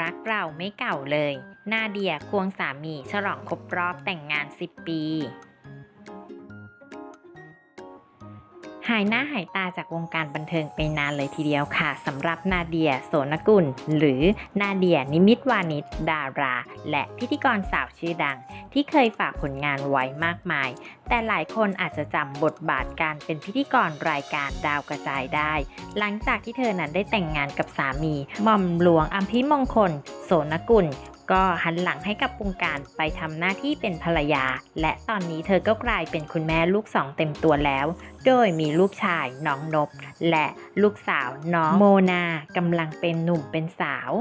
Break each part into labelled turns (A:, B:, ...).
A: รักเราไม่เก่าเลย นาเดียควงสามีฉลองครบรอบแต่งงาน 10 ปี หายหน้าหายตาจากวงการบันเทิงไปนานเลยทีเดียวค่ะสำหรับนาเดียโสนกุล หรือนาเดียนิมิตวานิชดารา และพิธีกรสาวชื่อดัง ที่เคยฝากผลงานไว้มากมาย แต่หลายคนอาจจะจำบทบาทการเป็นพิธีกรรายการดาวกระจายได้ หลังจากที่เธอนั้นได้แต่งงานกับสามีหม่อมหลวงอัมพิมงคล โสนกุล ก็หันหลังให้กับวงการไปทำหน้าที่เป็นภรรยา และตอนนี้เธอก็กลายเป็นคุณแม่ลูกสองเต็มตัวแล้ว โดยมีลูกชายน้องนบ และลูกสาวน้องโมนากำลังเป็นหนุ่มเป็นสาว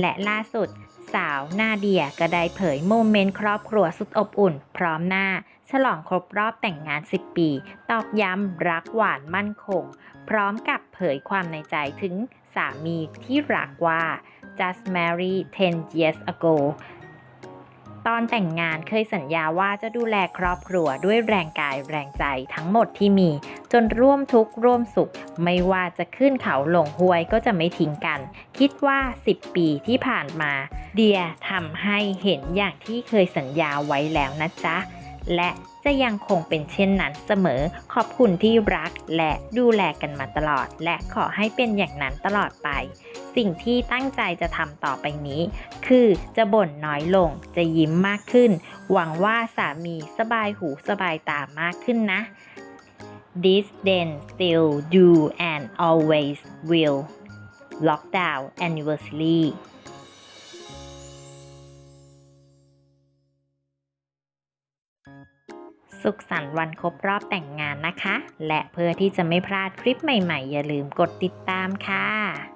A: และล่าสุด สาวนาเดียก็ได้เผยโมเมนต์ครอบครัวสุดอบอุ่น พร้อมหน้า ฉลองครบรอบแต่งงาน 10 ปี ตอกย้ำรักหวานมั่นคง พร้อมกับเผยความในใจถึงสามีที่รักว่า just married 10 years ago ตอนแต่งงานเคยสัญญาว่าจะดูแลครอบครัวด้วยแรงกายแรงใจทั้งหมดที่มี จนร่วมทุกข์ร่วมสุข ไม่ว่าจะขึ้นเขาลงห้วยก็จะไม่ทิ้งกัน คิดว่า 10 ปีที่ผ่านมา เดียทำให้เห็นอย่างที่เคยสัญญาไว้แล้วนะจ๊ะ และ จะยังคงเป็นเช่นนั้นเสมอ ขอบคุณที่รักและดูแลกันมาตลอด และขอให้เป็นอย่างนั้นตลอดไป สิ่งที่ตั้งใจจะทำต่อไปนี้ คือจะบ่นน้อยลง จะยิ้มมากขึ้น หวังว่าสามีสบายหูสบายตามากขึ้นนะ This then still do and always will Lockdown Anniversary สุขสันต์วันครบรอบแต่งงานนะคะ และเพื่อที่จะไม่พลาดคลิปใหม่ๆ อย่าลืมกดติดตามค่ะ